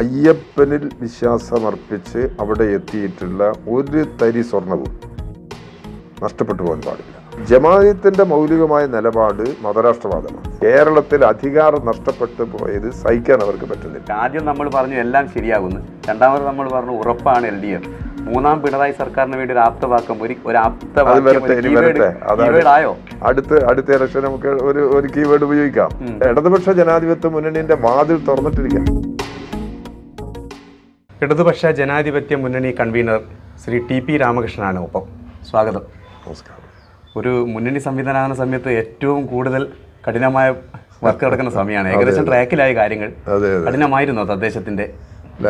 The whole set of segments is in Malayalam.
അയ്യപ്പനിൽ വിശ്വാസമർപ്പിച്ച് അവിടെ എത്തിയിട്ടുള്ള ഒരു തരി സ്വർണവും നഷ്ടപ്പെട്ടു പോകാൻ പാടില്ല. ജമാഅത്തിന്റെ മൗലികമായ നിലപാട് മതരാഷ്ട്രവാദമാണ്. കേരളത്തിൽ അധികാരം നഷ്ടപ്പെട്ടു പോയത് സഹിക്കാൻ അവർക്ക് പറ്റുന്നില്ല. ആദ്യം നമ്മൾ പറഞ്ഞു എല്ലാം ശരിയാകുന്നു. രണ്ടാമത് നമ്മൾ പറഞ്ഞു ഉറപ്പാണ് എൽ ഡി എഫ്. മൂന്നാം പിണറായി സർക്കാരിന് വേണ്ടി ഒരു ആപ്തവാക്കം ഒരു ഒരു ആയോ അടുത്ത അടുത്ത ഇലക്ഷൻ നമുക്ക് ഒരു ഒരു കീവേഡ് ഉപയോഗിക്കാം. ഇടതുപക്ഷ ജനാധിപത്യ മുന്നണിന്റെ വാതിൽ തുറന്നിട്ടിരിക്കാം ഇടതുപക്ഷ ജനാധിപത്യ മുന്നണി കൺവീനർ ശ്രീ ടി പി രാമകൃഷ്ണനാണ് ഒപ്പം. സ്വാഗതം. നമസ്കാരം. ഒരു മുന്നണി സംവിധാനമാകുന്ന സമയത്ത് ഏറ്റവും കൂടുതൽ കഠിനമായ വർക്ക് നടക്കുന്ന സമയമാണ്. ഏകദേശം ട്രാക്കിലായ കാര്യങ്ങൾ. കഠിനമായിരുന്നു തദ്ദേശത്തിന്റെ അല്ല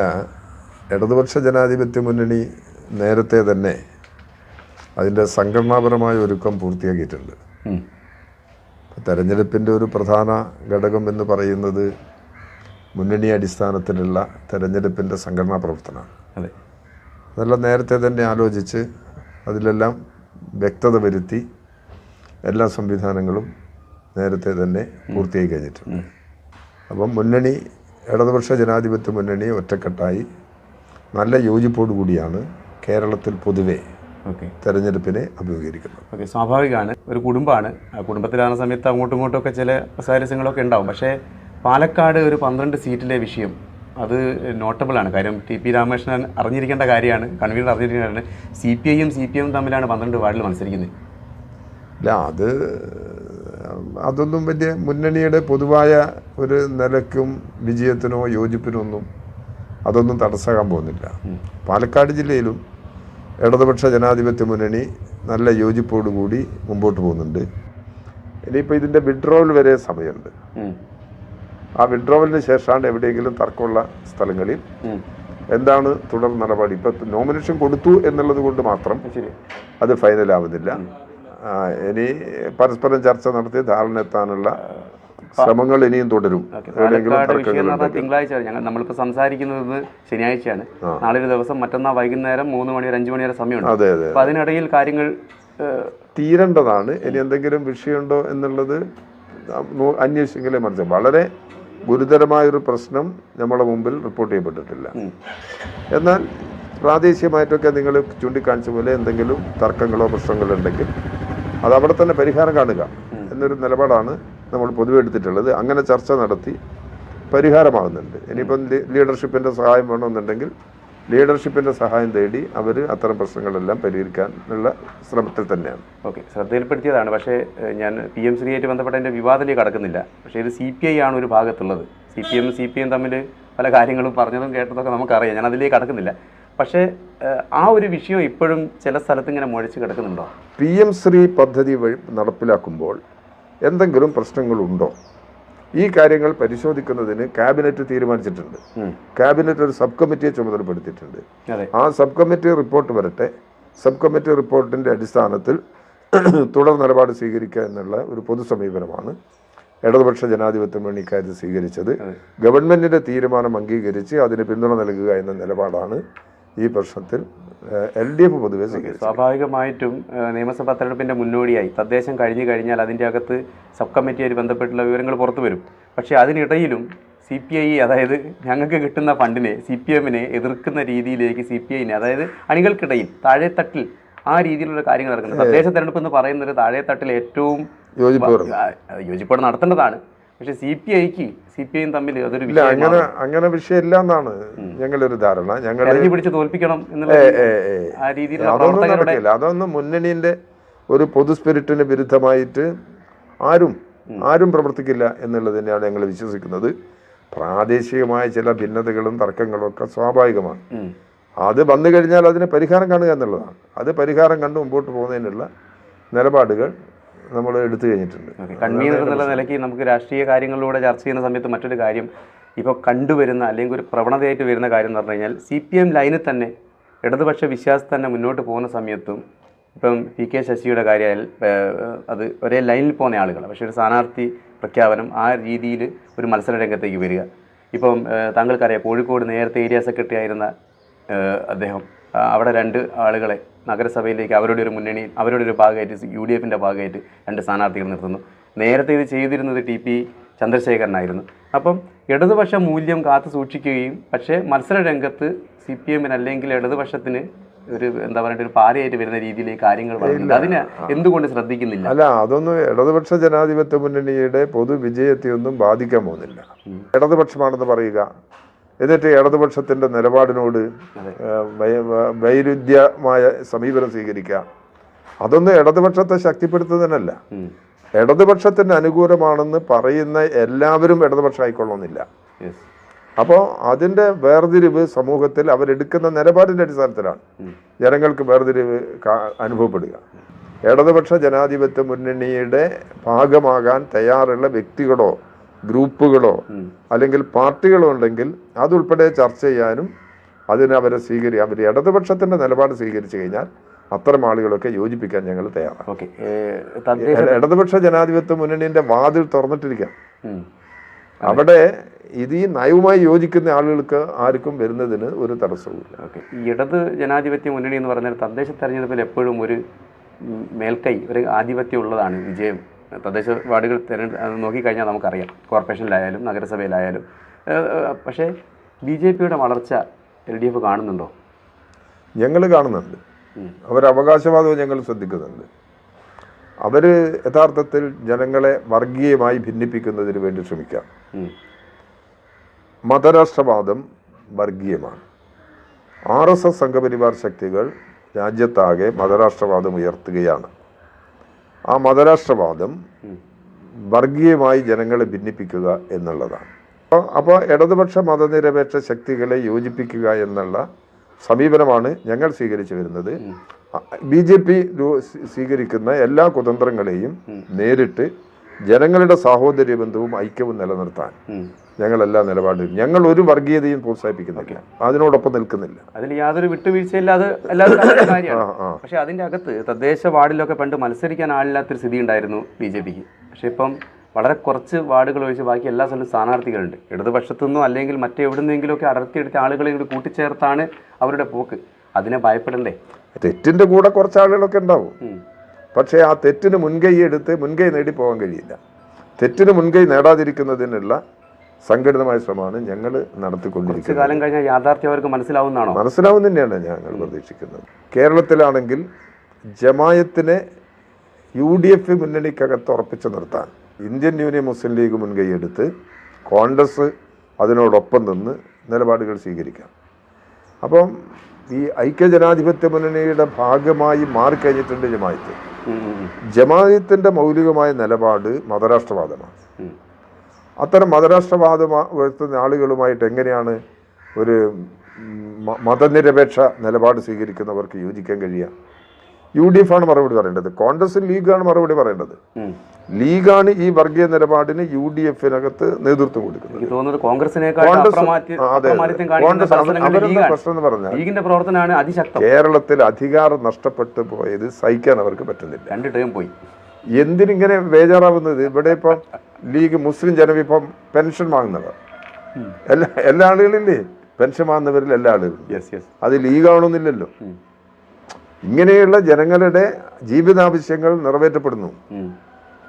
ഇടതുപക്ഷ ജനാധിപത്യ മുന്നണി നേരത്തെ തന്നെ അതിന്റെ സംഘടനാപരമായ ഒരുക്കം പൂർത്തിയാക്കിയിട്ടുണ്ട്. തെരഞ്ഞെടുപ്പിന്റെ ഒരു പ്രധാന ഘടകം എന്ന് പറയുന്നത് മുന്നണി അടിസ്ഥാനത്തിലുള്ള തെരഞ്ഞെടുപ്പിന്റെ സംഘടനാ പ്രവർത്തനമാണ്. അതെ. അതെല്ലാം നേരത്തെ തന്നെ ആലോചിച്ച് അതിലെല്ലാം വ്യക്തത വരുത്തി എല്ലാ സംവിധാനങ്ങളും നേരത്തെ തന്നെ പൂർത്തിയായി കഴിഞ്ഞിട്ടുണ്ട്. അപ്പം മുന്നണി ഇടതുപക്ഷ ജനാധിപത്യ മുന്നണി ഒറ്റക്കെട്ടായി നല്ല യോജിപ്പോടു കൂടിയാണ് കേരളത്തിൽ പൊതുവെ ഓക്കെ. തെരഞ്ഞെടുപ്പിനെ അഭിമുഖീകരിക്കുന്നത്. ഓക്കെ സ്വാഭാവികമാണ്. ഒരു കുടുംബമാണ്. ആ കുടുംബത്തിലാകുന്ന സമയത്ത് അങ്ങോട്ടും ഇങ്ങോട്ടും ഒക്കെ ചില സാരസ്യങ്ങളൊക്കെ ഉണ്ടാവും. പക്ഷേ പാലക്കാട് ഒരു പന്ത്രണ്ട് സീറ്റിലെ വിഷയം. അത് നോട്ടബിൾ ആണ്. കാര്യം ടി പി രാമകൃഷ്ണൻ അറിഞ്ഞിരിക്കേണ്ട കാര്യമാണ്. കൺവീനർ അറിഞ്ഞിരിക്കേണ്ട കാര്യമാണ്. സി പി ഐയും സി പി എം തമ്മിലാണ് പന്ത്രണ്ട് വാർഡിൽ മത്സരിക്കുന്നത്. അല്ല അത് അതൊന്നും വലിയ മുന്നണിയുടെ പൊതുവായ ഒരു നിലക്കും വിജയത്തിനോ യോജിപ്പിനോ ഒന്നും അതൊന്നും തടസ്സമാകാൻ പോകുന്നില്ല. പാലക്കാട് ജില്ലയിലും ഇടതുപക്ഷ ജനാധിപത്യ മുന്നണി നല്ല യോജിപ്പോടുകൂടി മുമ്പോട്ട് പോകുന്നുണ്ട്. ഇനിയിപ്പോൾ ഇതിന്റെ വിഡ്രോവൽ വരെ സമയമുണ്ട്. ആ വിഡ്രോവലിന് ശേഷമാണ് എവിടെയെങ്കിലും തർക്കമുള്ള സ്ഥലങ്ങളിൽ എന്താണ് തുടർ നടപടി? ഇപ്പം നോമിനേഷൻ കൊടുത്തു എന്നുള്ളത് കൊണ്ട് മാത്രം അത് ഫൈനലാവുന്നില്ല. ആവുന്നില്ല ഇനി പരസ്പരം ചർച്ച നടത്തി ധാരണ എത്താനുള്ള ശ്രമങ്ങൾ ഇനിയും തുടരും. തിങ്കളാഴ്ച ഞങ്ങൾ നമ്മളിപ്പോൾ സംസാരിക്കുന്നത് ശനിയാഴ്ചയാണ്. നാളെ ഒരു ദിവസം മറ്റന്നാൾ വൈകുന്നേരം മൂന്ന് മണി അഞ്ചു അഞ്ച് മണി വരെ സമയമുണ്ട്. അതെ അതെ അതിനിടയിൽ കാര്യങ്ങൾ തീരേണ്ടതാണ്. ഇനി എന്തെങ്കിലും വിഷയമുണ്ടോ എന്നുള്ളത് അന്വേഷിച്ചെങ്കിലേ മനസ്സിലാവും വളരെ ഗുരുതരമായൊരു പ്രശ്നം നമ്മുടെ മുമ്പിൽ റിപ്പോർട്ട് ചെയ്യപ്പെട്ടിട്ടില്ല. എന്നാൽ പ്രാദേശികമായിട്ടൊക്കെ നിങ്ങൾ ചൂണ്ടിക്കാണിച്ച പോലെ എന്തെങ്കിലും തർക്കങ്ങളോ പ്രശ്നങ്ങളോ ഉണ്ടെങ്കിൽ അത് അവിടെ തന്നെ പരിഹാരം കാണുക എന്നൊരു നിലപാടാണ് നമ്മൾ പൊതുവെ എടുത്തിട്ടുള്ളത്. അങ്ങനെ ചർച്ച നടത്തി പരിഹാരമാകുന്നുണ്ട്. ഇനിയിപ്പം ലീഡർഷിപ്പിന്റെ സഹായം വേണമെന്നുണ്ടെങ്കിൽ ലീഡർഷിപ്പിന്റെ സഹായം തേടി അവർ അത്തരം പ്രശ്നങ്ങളെല്ലാം പരിഹരിക്കാനുള്ള ശ്രമത്തിൽ തന്നെയാണ്. ഓക്കെ ശ്രദ്ധയിൽപ്പെടുത്തിയതാണ്. പക്ഷേ ഞാൻ പി എം ശ്രീയായിട്ട് ബന്ധപ്പെട്ട എന്റെ വിവാദത്തിലേക്ക് കടക്കുന്നില്ല. പക്ഷേ ഇത് സി പി ഐ ആണ് ഒരു ഭാഗത്തുള്ളത്. C P M C P M തമ്മിൽ പല കാര്യങ്ങളും പറഞ്ഞതും കേട്ടതൊക്കെ നമുക്കറിയാം. ഞാൻ അതിലേക്ക് കടക്കുന്നില്ല. പക്ഷേ ആ ഒരു വിഷയം ഇപ്പോഴും ചില സ്ഥലത്ത് ഇങ്ങനെ മുഴച്ച് കിടക്കുന്നുണ്ടോ? പി എം ശ്രീ പദ്ധതി വഴി നടപ്പിലാക്കുമ്പോൾ എന്തെങ്കിലും പ്രശ്നങ്ങളുണ്ടോ? ഈ കാര്യങ്ങൾ പരിശോധിക്കുന്നതിന് ക്യാബിനറ്റ് തീരുമാനിച്ചിട്ടുണ്ട്. ക്യാബിനറ്റ് ഒരു സബ് കമ്മിറ്റിയെ ചുമതലപ്പെടുത്തിയിട്ടുണ്ട് ആ സബ് കമ്മിറ്റി റിപ്പോർട്ട് വരട്ടെ. സബ് കമ്മിറ്റി റിപ്പോർട്ടിന്റെ അടിസ്ഥാനത്തിൽ തുടർ നിലപാട് സ്വീകരിക്കുക എന്നുള്ള ഒരു പൊതു സമീപനമാണ്. ഇടതുപക്ഷ ജനാധിപത്യ മുന്നണി ഇക്കാര്യത്തിൽ സ്വീകരിച്ചത്. ഗവൺമെന്റിന്റെ തീരുമാനം അംഗീകരിച്ച് അതിന് പിന്തുണ നൽകുക എന്ന നിലപാടാണ് ഈ പ്രശ്നത്തിൽ എൽ ഡി എഫ് പൊതുവെ സ്വാഭാവികമായിട്ടും നിയമസഭാ തെരഞ്ഞെടുപ്പിന്റെ മുന്നോടിയായി. തദ്ദേശം കഴിഞ്ഞു കഴിഞ്ഞാൽ അതിന്റെ അകത്ത് സബ് കമ്മിറ്റിയായി ബന്ധപ്പെട്ടുള്ള വിവരങ്ങൾ പുറത്തു വരും. പക്ഷേ അതിനിടയിലും സി പി ഐ അതായത് ഞങ്ങൾക്ക് കിട്ടുന്ന ഫണ്ടിനെ സി പി എമ്മിനെ എതിർക്കുന്ന രീതിയിലേക്ക് സി പി ഐനെ അതായത് അണികൾക്കിടയിൽ താഴെത്തട്ടിൽ ആ രീതിയിലുള്ള കാര്യങ്ങൾ നടക്കുന്നത് തദ്ദേശ തെരഞ്ഞെടുപ്പ് എന്ന് പറയുന്നത് താഴെത്തട്ടിൽ ഏറ്റവും യോജിപ്പോടെ നടത്തേണ്ടതാണ്. പക്ഷേ സി പി ഐക്ക് സി പി ഐയും തമ്മിൽ അതൊരു ഇല്ല അങ്ങനെ അങ്ങനെ വിഷയമില്ല എന്നാണ് ഞങ്ങളൊരു ധാരണ. ഞങ്ങൾ പിടിച്ച് തോൽപ്പിക്കണം എന്നുള്ള അതൊന്നും നടക്കില്ല. അതൊന്നും മുന്നണിന്റെ ഒരു പൊതു സ്പിരിറ്റിന് വിരുദ്ധമായിട്ട് ആരും ആരും പ്രവർത്തിക്കില്ല എന്നുള്ളത് തന്നെയാണ് ഞങ്ങൾ വിശ്വസിക്കുന്നത്. പ്രാദേശികമായ ചില ഭിന്നതകളും തർക്കങ്ങളും ഒക്കെ സ്വാഭാവികമാണ്. അത് വന്നു കഴിഞ്ഞാൽ അതിന് പരിഹാരം കാണുക എന്നുള്ളതാണ്. അത് പരിഹാരം കണ്ട് മുമ്പോട്ട് പോകുന്നതിനുള്ള നിലപാടുകൾ നമ്മൾ എടുത്തു കഴിഞ്ഞിട്ടുണ്ട്. കൺവീനർ എന്നുള്ള നിലയ്ക്ക് നമുക്ക് രാഷ്ട്രീയ കാര്യങ്ങളിലൂടെ ചർച്ച ചെയ്യുന്ന സമയത്ത് മറ്റൊരു കാര്യം ഇപ്പോൾ കണ്ടുവരുന്ന അല്ലെങ്കിൽ ഒരു പ്രവണതയായിട്ട് വരുന്ന കാര്യം എന്ന് പറഞ്ഞു കഴിഞ്ഞാൽ സി പി എം ലൈനിൽ തന്നെ ഇടതുപക്ഷ വിശ്വാസം തന്നെ മുന്നോട്ട് പോകുന്ന സമയത്തും ഇപ്പം പി കെ ശശിയുടെ കാര്യമായാൽ അത് ഒരേ ലൈനിൽ പോകുന്ന ആളുകൾ പക്ഷേ ഒരു സ്ഥാനാർത്ഥി പ്രഖ്യാപനം ആ രീതിയിൽ ഒരു മത്സര രംഗത്തേക്ക് വരിക. ഇപ്പം താങ്കൾക്കറിയാം കോഴിക്കോട് നേരത്തെ ഏരിയ സെക്രട്ടറി ആയിരുന്ന അദ്ദേഹം അവിടെ രണ്ട് ആളുകളെ നഗരസഭയിലേക്ക് അവരുടെ ഒരു മുന്നണി അവരുടെ ഒരു ഭാഗമായിട്ട് യു ഡി എഫിന്റെ ഭാഗമായിട്ട് രണ്ട് സ്ഥാനാർത്ഥികൾ നിർത്തുന്നു. നേരത്തെ ഇത് ചെയ്തിരുന്നത് ടി പി ചന്ദ്രശേഖരനായിരുന്നു. അപ്പം ഇടതുപക്ഷ മൂല്യം കാത്തു സൂക്ഷിക്കുകയും പക്ഷേ മത്സര രംഗത്ത് സി പി എമ്മിന് അല്ലെങ്കിൽ ഇടതുപക്ഷത്തിന് ഒരു എന്താ പറയുക ഒരു പാരയായിട്ട് വരുന്ന രീതിയിലേക്ക് കാര്യങ്ങൾ അതിന് എന്തുകൊണ്ട് ശ്രദ്ധിക്കുന്നില്ല? അല്ല അതൊന്നും ഇടതുപക്ഷ ജനാധിപത്യ മുന്നണിയുടെ പൊതുവിജയത്തെയൊന്നും ബാധിക്കാൻ പോകുന്നില്ല. ഇടതുപക്ഷമാണെന്ന് പറയുക എന്നിട്ട് ഇടതുപക്ഷത്തിന്റെ നിലപാടിനോട് വൈരുദ്ധ്യമായ സമീപനം സ്വീകരിക്കുക. അതൊന്നും ഇടതുപക്ഷത്തെ ശക്തിപ്പെടുത്തുന്നതിനല്ല. ഇടതുപക്ഷത്തിന് അനുകൂലമാണെന്ന് പറയുന്ന എല്ലാവരും ഇടതുപക്ഷം ആയിക്കൊള്ളുന്നില്ല. അപ്പോൾ അതിന്റെ വേർതിരിവ് സമൂഹത്തിൽ അവരെടുക്കുന്ന നിലപാടിന്റെ അടിസ്ഥാനത്തിലാണ് ജനങ്ങൾക്ക് വേർതിരിവ് അനുഭവപ്പെടുക. ഇടതുപക്ഷ ജനാധിപത്യ മുന്നണിയുടെ ഭാഗമാകാൻ തയ്യാറുള്ള വ്യക്തികളോ ഗ്രൂപ്പുകളോ അല്ലെങ്കിൽ പാർട്ടികളോ ഉണ്ടെങ്കിൽ അതുൾപ്പെടെ ചർച്ച ചെയ്യാനും അതിന് അവരെ സ്വീകരി അവർ ഇടതുപക്ഷത്തിന്റെ നിലപാട് സ്വീകരിച്ചു കഴിഞ്ഞാൽ അത്തരം ആളുകളൊക്കെ യോജിപ്പിക്കാൻ ഞങ്ങൾ തയ്യാറാണ്. ഇടതുപക്ഷ ജനാധിപത്യ മുന്നണിന്റെ വാതിൽ തുറന്നിട്ടിരിക്കാം. അവിടെ ഇത് ഈ നയവുമായി യോജിക്കുന്ന ആളുകൾക്ക് ആർക്കും വരുന്നതിന് ഒരു തടസ്സവുമില്ല ഓക്കെ. ഈ ഇടത് ജനാധിപത്യ മുന്നണി എന്ന് പറഞ്ഞാൽ തദ്ദേശ തെരഞ്ഞെടുപ്പിൽ എപ്പോഴും ഒരു മേൽക്കൈ ഒരു ആധിപത്യം ഉള്ളതാണ് വിജയം. തദ്ദേശ വാർഡുകൾ തിരഞ്ഞെടുപ്പ് നോക്കിക്കഴിഞ്ഞാൽ നമുക്കറിയാം. കോർപ്പറേഷനിലായാലും നഗരസഭയിലായാലും. പക്ഷേ ബി ജെ പിയുടെ വളർച്ച എൽ ഡി എഫ് കാണുന്നുണ്ടോ? ഞങ്ങൾ കാണുന്നുണ്ട്. അവരവകാശവാദവും ഞങ്ങൾ ശ്രദ്ധിക്കുന്നുണ്ട്. അവർ യഥാർത്ഥത്തിൽ ജനങ്ങളെ വർഗീയമായി ഭിന്നിപ്പിക്കുന്നതിന് വേണ്ടി ശ്രമിക്കാം. മതരാഷ്ട്രവാദം വർഗീയമാണ്. ആർ എസ് എസ് സംഘപരിവാർ ശക്തികൾ രാജ്യത്താകെ മതരാഷ്ട്രവാദം ഉയർത്തുകയാണ്. ആ മതരാഷ്ട്രവാദം വർഗീയമായി ജനങ്ങളെ ഭിന്നിപ്പിക്കുക എന്നുള്ളതാണ്. അപ്പോൾ അപ്പോൾ ഇടതുപക്ഷ മതനിരപേക്ഷ ശക്തികളെ യോജിപ്പിക്കുക എന്നുള്ള സമീപനമാണ് ഞങ്ങൾ സ്വീകരിച്ചു വരുന്നത്. ബി ജെ പി സ്വീകരിക്കുന്ന എല്ലാ കുതന്ത്രങ്ങളെയും നേരിട്ട് ജനങ്ങളുടെ സാഹോദര്യ ബന്ധവും ഐക്യവും നിലനിർത്താൻ. ഞങ്ങളെല്ലാ നിലപാടിലും ഞങ്ങൾ ഒരു വർഗീയതയും പ്രോത്സാഹിപ്പിക്കുന്നില്ല. അതിനോടൊപ്പം നിൽക്കുന്നില്ല. അതിൽ യാതൊരു വിട്ടുവീഴ്ചയില്ലാതെ പക്ഷെ അതിന്റെ അകത്ത് തദ്ദേശ വാർഡിലൊക്കെ പണ്ട് മത്സരിക്കാൻ ആളില്ലാത്തൊരു സ്ഥിതി ഉണ്ടായിരുന്നു ബി ജെ പിക്ക്. പക്ഷെ ഇപ്പം വളരെ കുറച്ച് വാർഡുകൾ ഒഴിച്ച് ബാക്കി എല്ലാ സ്ഥലത്തും സ്ഥാനാർത്ഥികളുണ്ട്. ഇടതുപക്ഷത്തുനിന്നോ അല്ലെങ്കിൽ മറ്റെവിടുന്നെങ്കിലുമൊക്കെ അടർത്തിയെടുത്ത ആളുകളെ കൂടി കൂട്ടിച്ചേർത്താണ് അവരുടെ പോക്ക്. അതിനെ ഭയപ്പെടണ്ടേ? തെറ്റിന്റെ കൂടെ കുറച്ച് ആളുകളൊക്കെ ഉണ്ടാവും. പക്ഷേ ആ തെറ്റിന് മുൻകൈ എടുത്ത് മുൻകൈ നേടി പോകാൻ കഴിയില്ല. തെറ്റിന് മുൻകൈ നേടാതിരിക്കുന്നതിനുള്ള സംഘടിതമായ ശ്രമമാണ് ഞങ്ങൾ നടത്തിക്കൊണ്ടിരിക്കുന്നത്. കാലം കഴിഞ്ഞാൽ യാഥാർത്ഥ്യം അവർക്ക് മനസ്സിലാവുന്നതാണോ? മനസ്സിലാവും തന്നെയാണ് ഞങ്ങൾ പ്രതീക്ഷിക്കുന്നത് കേരളത്തിലാണെങ്കിൽ ജമായത്തിനെ യു ഡി എഫ് മുന്നണിക്കകത്ത് ഉറപ്പിച്ചു നിർത്താൻ ഇന്ത്യൻ യൂണിയൻ മുസ്ലിം ലീഗ് മുൻകൈയെടുത്ത് കോൺഗ്രസ് അതിനോടൊപ്പം നിന്ന് നിലപാടുകൾ സ്വീകരിക്കാം. അപ്പം ഈ ഐക്യജനാധിപത്യ മുന്നണിയുടെ ഭാഗമായി മാറിക്കഴിഞ്ഞിട്ടുണ്ട് ജമായത്ത്. ജമായത്തിന്റെ മൗലികമായ നിലപാട് മതരാഷ്ട്രവാദമാണ്. അത്തരം മതരാഷ്ട്രവാദം ഉയർത്തുന്ന ആളുകളുമായിട്ട് എങ്ങനെയാണ് ഒരു മതനിരപേക്ഷ നിലപാട് സ്വീകരിക്കുന്നവർക്ക് യോജിക്കാൻ കഴിയുക? യു ഡി എഫ് ആണ് മറുപടി പറയേണ്ടത്. കോൺഗ്രസ് ലീഗാണ് മറുപടി പറയേണ്ടത്. ലീഗാണ് ഈ വർഗീയ നിലപാടിന് യു ഡി എഫിനകത്ത് നേതൃത്വം കൊടുക്കുന്നത് കോൺഗ്രസ്. പ്രശ്നം എന്ന് പറഞ്ഞാൽ കേരളത്തിൽ അധികാരം നഷ്ടപ്പെട്ടു പോയത് സഹിക്കാൻ അവർക്ക് പറ്റുന്നില്ല. രണ്ട് ടേം പോയി. എന്തിനിങ്ങനെ ബേജാറാവുന്നത്? ഇവിടെ ഇപ്പം ലീഗ് മുസ്ലിം ജനവിപ്പം പെൻഷൻ വാങ്ങുന്നവർ. എല്ലാ എല്ലാ ആളുകളില്ലേ? പെൻഷൻ വാങ്ങുന്നവരിൽ എല്ലാ ആളുകളും. അത് ലീഗാവണമെന്നില്ലല്ലോ. ഇങ്ങനെയുള്ള ജനങ്ങളുടെ ജീവിതാവശ്യങ്ങൾ നിറവേറ്റപ്പെടുന്നു.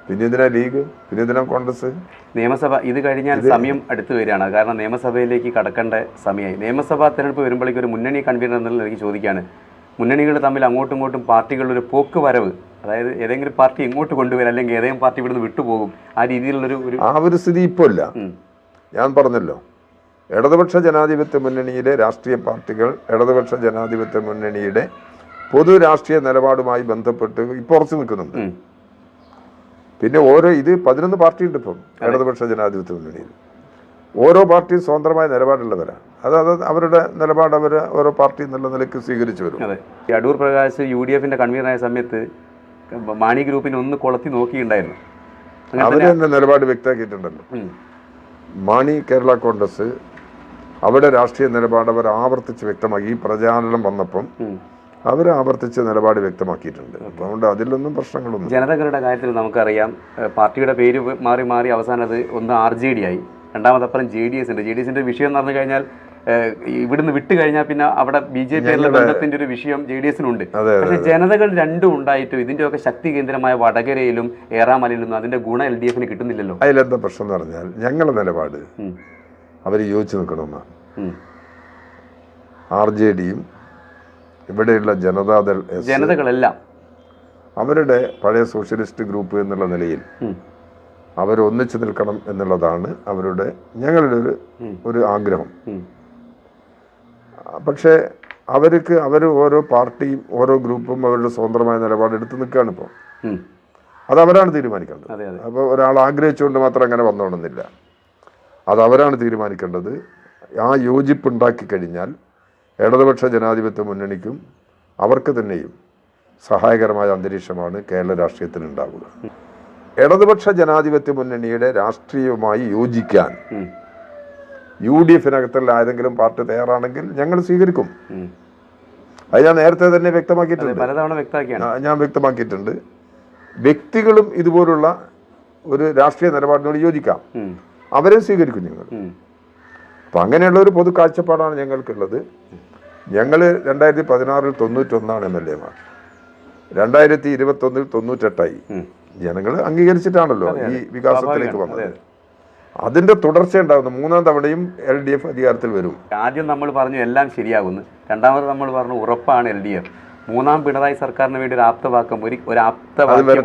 പിന്നെ എന്തിനാ ലീഗ്? പിന്നെ എന്തിനാ കോൺഗ്രസ്? നിയമസഭ ഇത് കഴിഞ്ഞാൽ സമയം അടുത്തു വരികയാണ്. കാരണം നിയമസഭയിലേക്ക് കടക്കേണ്ട സമയമായി നിയമസഭാ തെരഞ്ഞെടുപ്പ് വരുമ്പോഴേക്കും ഒരു മുന്നണി കൺവീനർ എന്നുള്ള എനിക്ക് ചോദിക്കുകയാണ് മുന്നണികൾ തമ്മിൽ അങ്ങോട്ടും ഇങ്ങോട്ടും പാർട്ടികളുടെ ഒരു പോക്ക് വരവ് അതായത് ഏതെങ്കിലും പാർട്ടി ഇങ്ങോട്ട് കൊണ്ടുവരും അല്ലെങ്കിൽ ഏതെങ്കിലും പാർട്ടി ഇവിടുന്ന് വിട്ടുപോകും ആ രീതിയിലുള്ളൊരു ഒരു ആ ഒരു സ്ഥിതി ഇപ്പോൾ ഇല്ല ഞാൻ പറഞ്ഞല്ലോ. ഇടതുപക്ഷ ജനാധിപത്യ മുന്നണിയിലെ രാഷ്ട്രീയ പാർട്ടികൾ ഇടതുപക്ഷ ജനാധിപത്യ മുന്നണിയുടെ പൊതു രാഷ്ട്രീയ നിലപാടുമായി ബന്ധപ്പെട്ട് ഇപ്പോൾ ഉറച്ചു നിൽക്കുന്നുണ്ട്. പിന്നെ ഓരോ ഇത് പതിനൊന്ന് പാർട്ടിയുണ്ട് ഇപ്പം ഇടതുപക്ഷ ജനാധിപത്യ മുന്നണിയിൽ. ഓരോ പാർട്ടിയും സ്വതന്ത്രമായ നിലപാടുള്ളവരാണ്. അത് അത് അവരുടെ നിലപാട് അവർ ഓരോ പാർട്ടി എന്നുള്ള നിലയ്ക്ക് സ്വീകരിച്ചു വരും. അടൂർ പ്രകാശ് യു ഡി എഫിന്റെ കൺവീനറായ സമയത്ത് മാണി ഗ്രൂപ്പിനെ ഒന്ന് കൊളത്തി നോക്കിയിട്ടുണ്ടായിരുന്നു. അവർ നിലപാട് വ്യക്തമാക്കിയിട്ടുണ്ടല്ലോ. മാണി കേരള കോൺഗ്രസ് അവരുടെ രാഷ്ട്രീയ നിലപാട് അവർ ആവർത്തിച്ച് വ്യക്തമാക്കി. ഈ പ്രചാരണം വന്നപ്പം. അവർ ആവർത്തിച്ച നിലപാട് വ്യക്തമാക്കിയിട്ടുണ്ട്. അതുകൊണ്ട് അതിലൊന്നും പ്രശ്നങ്ങളൊന്നും ജനതകളുടെ കാര്യത്തിൽ നമുക്കറിയാം പാർട്ടിയുടെ പേര് മാറി മാറി അവസാനം അത് ഒന്ന് ആർ ജെ ഡി ആയി. രണ്ടാമത് അപ്പുറം ജെ ഡി എസ് ഉണ്ട്. ജെ ഡി എസിന്റെ വിഷയം എന്ന് പറഞ്ഞു കഴിഞ്ഞാൽ ഇവിടുന്ന് വിട്ടു കഴിഞ്ഞാൽ പിന്നെ അവിടെ ബി ജെ പി ബന്ധത്തിന്റെ ഒരു വിഷയം ജെ ഡി എസിനുണ്ട്. പക്ഷെ ജനതകൾ രണ്ടും ഉണ്ടായിട്ടും ഇതിന്റെയൊക്കെ ശക്തി കേന്ദ്രമായ വടകരയിലും ഏറാമലയിലും അതിന്റെ ഗുണം എൽ ഡി എഫിന് കിട്ടുന്നില്ലല്ലോ. അതിലെന്താ പ്രശ്നം എന്ന് പറഞ്ഞാൽ ഞങ്ങളുടെ നിലപാട്. അവർ യോജിച്ച് നിൽക്കണമെന്നാണ് ഉം. ആർ ജെ ഡിയും ഇവിടെയുള്ള ജനതാദൾ ജനതകളെല്ലാം. അവരുടെ പഴയ സോഷ്യലിസ്റ്റ് ഗ്രൂപ്പ് എന്നുള്ള നിലയിൽ അവരൊന്നിച്ചു നിൽക്കണം എന്നുള്ളതാണ് അവരുടെ ഞങ്ങളുടെ ഒരു ഒരു ആഗ്രഹം. പക്ഷേ അവർക്ക് അവർ ഓരോ പാർട്ടിയും ഓരോ ഗ്രൂപ്പും അവരുടെ സ്വതന്ത്രമായ നിലപാട് എടുത്ത് നിൽക്കുകയാണ് ഇപ്പോൾ. അത് അവരാണ് തീരുമാനിക്കേണ്ടത്. അപ്പോൾ ഒരാൾ ആഗ്രഹിച്ചുകൊണ്ട് മാത്രം അങ്ങനെ വന്നോണമെന്നില്ല അത് അവരാണ് തീരുമാനിക്കേണ്ടത്. ആ യോജിപ്പ് ഉണ്ടാക്കി കഴിഞ്ഞാൽ ഇടതുപക്ഷ ജനാധിപത്യ മുന്നണിക്കും അവർക്ക് തന്നെയും സഹായകരമായ അന്തരീക്ഷമാണ് കേരള രാഷ്ട്രീയത്തിൽ ഉണ്ടാവുക. ഇടതുപക്ഷ ജനാധിപത്യ മുന്നണിയുടെ രാഷ്ട്രീയവുമായി യോജിക്കാൻ. യു ഡി എഫിനകത്തുള്ള ഏതെങ്കിലും പാർട്ടി തയ്യാറാണെങ്കിൽ ഞങ്ങൾ സ്വീകരിക്കും. അത് ഞാൻ നേരത്തെ തന്നെ വ്യക്തമാക്കിയിട്ടുണ്ട്. ഞാൻ വ്യക്തമാക്കിയിട്ടുണ്ട്. വ്യക്തികളും ഇതുപോലുള്ള ഒരു രാഷ്ട്രീയ നിലപാടിനോട് യോജിക്കാം. അവരെ സ്വീകരിക്കും ഞങ്ങൾ. അപ്പൊ അങ്ങനെയുള്ള ഒരു പൊതു കാഴ്ചപ്പാടാണ് ഞങ്ങൾക്കുള്ളത്. ഞങ്ങൾ രണ്ടായിരത്തി പതിനാറിൽ തൊണ്ണൂറ്റൊന്നാണ് എം എൽ എമാർ. രണ്ടായിരത്തി ഇരുപത്തൊന്നിൽ തൊണ്ണൂറ്റെട്ടായി. ജനങ്ങൾ അംഗീകരിച്ചിട്ടാണല്ലോ ഈ വികാസത്തിലേക്ക് വന്നത്. അതിന്റെ തുടർച്ച ഉണ്ടാകുന്നു. മൂന്നാം തവണയും എൽ ഡി എഫ് അധികാരത്തിൽ വരും. ആദ്യം നമ്മൾ പറഞ്ഞു എല്ലാം ശരിയാകുന്നു. രണ്ടാമത് നമ്മൾ പറഞ്ഞു ഉറപ്പാണ് എൽ ഡി എഫ് മൂന്നാം പിണറായി സർക്കാരിന് വേണ്ടി ഒരു ആപ്തവാക്കം ഒരു ഒരു ആപ്തവാക്യം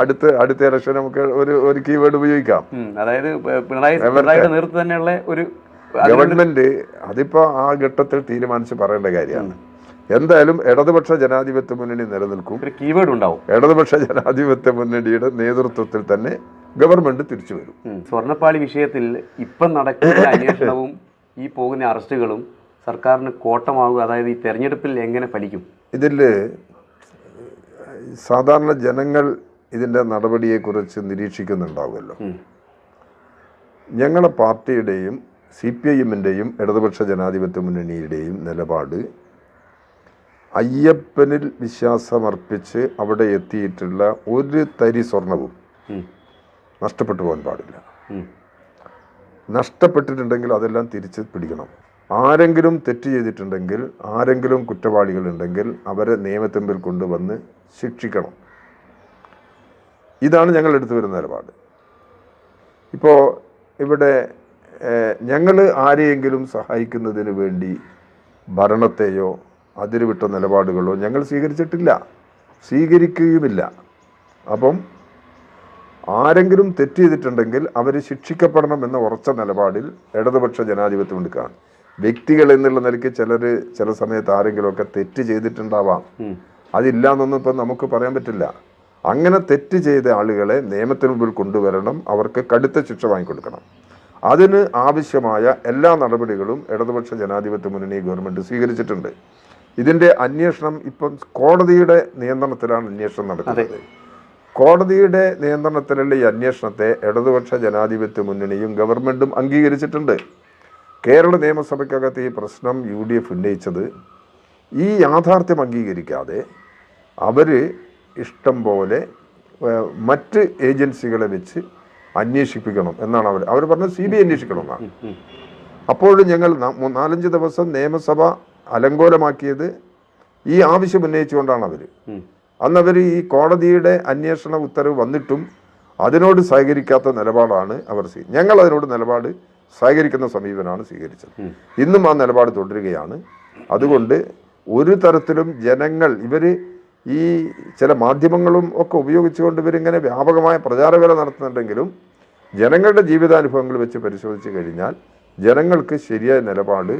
അടുത്ത അടുത്ത ഇലക്ഷൻ നമുക്ക് ഒരു ഒരു കീവേഡ് ഉപയോഗിക്കാം. അതായത് പിണറായി പിണറായിയുടെ നേതൃത്വം തന്നെയുള്ള ഒരു ഗവൺമെന്റ് അതിപ്പോ ആ ഘട്ടത്തിൽ തീരുമാനിച്ച് പറയേണ്ട കാര്യമാണ്. എന്തായാലും ഇടതുപക്ഷ ജനാധിപത്യ മുന്നണി നിലനിൽക്കും. കീവേഡ് ഉണ്ടാവും. ഇടതുപക്ഷ ജനാധിപത്യ മുന്നണിയുടെ നേതൃത്വത്തിൽ തന്നെ ഗവൺമെന്റ് തിരിച്ചു വരും. സ്വർണപ്പാളി വിഷയത്തിൽ ഇപ്പം നടക്കുന്ന അന്വേഷണവും ഈ പോകുന്ന അറസ്റ്റുകളും സർക്കാരിന് കോട്ടമാവുക അതായത് ഈ തെരഞ്ഞെടുപ്പിൽ എങ്ങനെ ഫലിക്കും ഇതിൽ സാധാരണ ജനങ്ങൾ ഇതിന്റെ നടപടിയെക്കുറിച്ച് നിരീക്ഷിക്കുന്നുണ്ടാവുമല്ലോ ഞങ്ങളെ ഞങ്ങളുടെ പാർട്ടിയുടെയും സി പി ഐ എമ്മിന്റെയും ഇടതുപക്ഷ ജനാധിപത്യ മുന്നണിയുടെയും നിലപാട് അയ്യപ്പനിൽ വിശ്വാസമർപ്പിച്ച് അവിടെ എത്തിയിട്ടുള്ള ഒരു തരി സ്വർണവും. നഷ്ടപ്പെട്ടു പോകാൻ പാടില്ല. നഷ്ടപ്പെട്ടിട്ടുണ്ടെങ്കിൽ അതെല്ലാം തിരിച്ച് പിടിക്കണം. ആരെങ്കിലും തെറ്റ് ചെയ്തിട്ടുണ്ടെങ്കിൽ ആരെങ്കിലും കുറ്റവാളികളുണ്ടെങ്കിൽ അവരെ നിയമത്തിമ്പിൽ കൊണ്ടുവന്ന് ശിക്ഷിക്കണം. ഇതാണ് ഞങ്ങൾ എടുത്തു വരുന്ന നിലപാട്. ഇപ്പോൾ ഇവിടെ ഞങ്ങൾ ആരെയെങ്കിലും സഹായിക്കുന്നതിന് വേണ്ടി ഭരണത്തെയോ അതിരുവിട്ട നിലപാടുകളോ ഞങ്ങൾ സ്വീകരിച്ചിട്ടില്ല. സ്വീകരിക്കുകയുമില്ല. അപ്പം ആരെങ്കിലും തെറ്റ് ചെയ്തിട്ടുണ്ടെങ്കിൽ അവർ ശിക്ഷിക്കപ്പെടണം എന്ന ഉറച്ച നിലപാടിൽ ഇടതുപക്ഷ ജനാധിപത്യം എടുക്കുകയാണ് വ്യക്തികൾ എന്നുള്ള നിലയ്ക്ക് ചിലർ ചില സമയത്ത് ആരെങ്കിലുമൊക്കെ തെറ്റ് ചെയ്തിട്ടുണ്ടാവാം. അതില്ല എന്നൊന്നും ഇപ്പം നമുക്ക് പറയാൻ പറ്റില്ല. അങ്ങനെ തെറ്റ് ചെയ്ത ആളുകളെ നിയമത്തിന് മുമ്പിൽ കൊണ്ടുവരണം അവർക്ക് കടുത്ത ശിക്ഷ വാങ്ങിക്കൊടുക്കണം. അതിന് ആവശ്യമായ എല്ലാ നടപടികളും ഇടതുപക്ഷ ജനാധിപത്യ മുന്നണി ഗവൺമെന്റ് സ്വീകരിച്ചിട്ടുണ്ട്. ഇതിന്റെ അന്വേഷണം ഇപ്പം കോടതിയുടെ നിയന്ത്രണത്തിലാണ് അന്വേഷണം നടക്കുന്നത്. കോടതിയുടെ നിയന്ത്രണത്തിലുള്ള ഈ അന്വേഷണത്തെ ഇടതുപക്ഷ ജനാധിപത്യ മുന്നണിയും ഗവൺമെന്റും അംഗീകരിച്ചിട്ടുണ്ട്. കേരള നിയമസഭയ്ക്കകത്ത് ഈ പ്രശ്നം യു ഡി എഫ് ഉന്നയിച്ചത് ഈ യാഥാർത്ഥ്യം അംഗീകരിക്കാതെ അവർ ഇഷ്ടം പോലെ മറ്റ് ഏജൻസികളെ വെച്ച് അന്വേഷിപ്പിക്കണം എന്നാണ് അവർ അവർ പറഞ്ഞത് സി ബി ഐ അന്വേഷിക്കണം എന്നാണ്. അപ്പോഴും ഞങ്ങൾ നാലഞ്ച് ദിവസം നിയമസഭ അലങ്കോലമാക്കിയത് ഈ ആവശ്യം ഉന്നയിച്ചുകൊണ്ടാണ് അവർ ഉം. അന്ന് അവർ ഈ കോടതിയുടെ അന്വേഷണ ഉത്തരവ് വന്നിട്ടും അതിനോട് സഹകരിക്കാത്ത നിലപാടാണ് അവർ ഞങ്ങൾ അതിനോട് നിലപാട് സഹകരിക്കുന്ന സമീപനമാണ് സ്വീകരിച്ചത്. ഇന്നും ആ നിലപാട് തുടരുകയാണ് അതുകൊണ്ട് ഒരു തരത്തിലും ജനങ്ങൾ ഇവർ ഈ ചില മാധ്യമങ്ങളും ഒക്കെ ഉപയോഗിച്ചുകൊണ്ട് ഇവരിങ്ങനെ വ്യാപകമായ പ്രചാരവേല നടത്തുന്നുണ്ടെങ്കിലും ജനങ്ങളുടെ ജീവിതാനുഭവങ്ങൾ വെച്ച് പരിശോധിച്ച് കഴിഞ്ഞാൽ ജനങ്ങൾക്ക് ശരിയായ നിലപാട്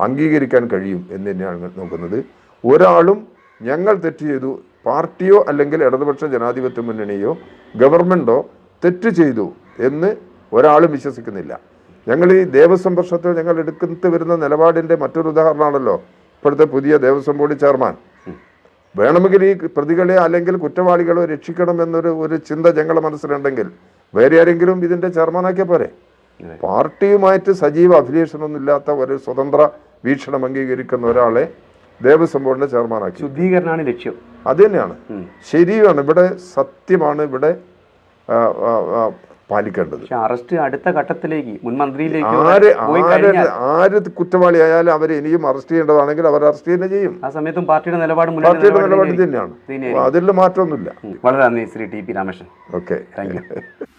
അംഗീകരിക്കാൻ കഴിയും എന്ന് തന്നെയാണ് നോക്കുന്നത് ഒരാളും ഞങ്ങൾ തെറ്റ് ചെയ്തു പാർട്ടിയോ അല്ലെങ്കിൽ ഇടതുപക്ഷ ജനാധിപത്യ മുന്നണിയോ ഗവൺമെന്റോ തെറ്റ് ചെയ്തു എന്ന് ഒരാളും വിശ്വസിക്കുന്നില്ല. ഞങ്ങൾ ഈ ദേവസ്വം വർഷത്തിൽ ഞങ്ങൾ എടുക്കുന്നത് വരുന്ന നിലപാടിന്റെ മറ്റൊരു ഉദാഹരണമാണല്ലോ ഇപ്പോഴത്തെ പുതിയ ദേവസ്വം ബോർഡ് ചെയർമാൻ. വേണമെങ്കിൽ ഈ പ്രതികളെ അല്ലെങ്കിൽ കുറ്റവാളികളെ രക്ഷിക്കണം എന്നൊരു ഒരു ചിന്ത ഞങ്ങളുടെ മനസ്സിലുണ്ടെങ്കിൽ വേറെ ആരെങ്കിലും ഇതിന്റെ ചെയർമാനാക്കിയാൽ പോരെ? പാർട്ടിയുമായിട്ട് സജീവ അഫിലിയേഷനൊന്നും ഇല്ലാത്ത ഒരു സ്വതന്ത്ര വീക്ഷണം അംഗീകരിക്കുന്ന ഒരാളെ ദേവസ്വം ബോർഡിന്റെ ചെയർമാനാക്കി. ശുദ്ധീകരണമാണ് ലക്ഷ്യം. അത് തന്നെയാണ്. ശരിയാണ്. ഇവിടെ സത്യമാണ് ഇവിടെ പാലിക്കേണ്ടത്. അറസ്റ്റ് അടുത്ത ഘട്ടത്തിലേക്ക് മുൻ മന്ത്രിയിലേക്ക് ആര് ആര് ആര് കുറ്റവാളിയായാലും അവരെ ഇനിയും അറസ്റ്റ് ചെയ്യേണ്ടതാണെങ്കിൽ അവർ അറസ്റ്റ് തന്നെ ചെയ്യും. ആ സമയത്തും പാർട്ടിയുടെ നിലപാട് പാർട്ടിയുടെ നിലപാട് തന്നെയാണ് അതിൽ മാറ്റമൊന്നുമില്ല. വളരെ നന്ദി Shri T P Ramakrishnan. Okay. Thank you.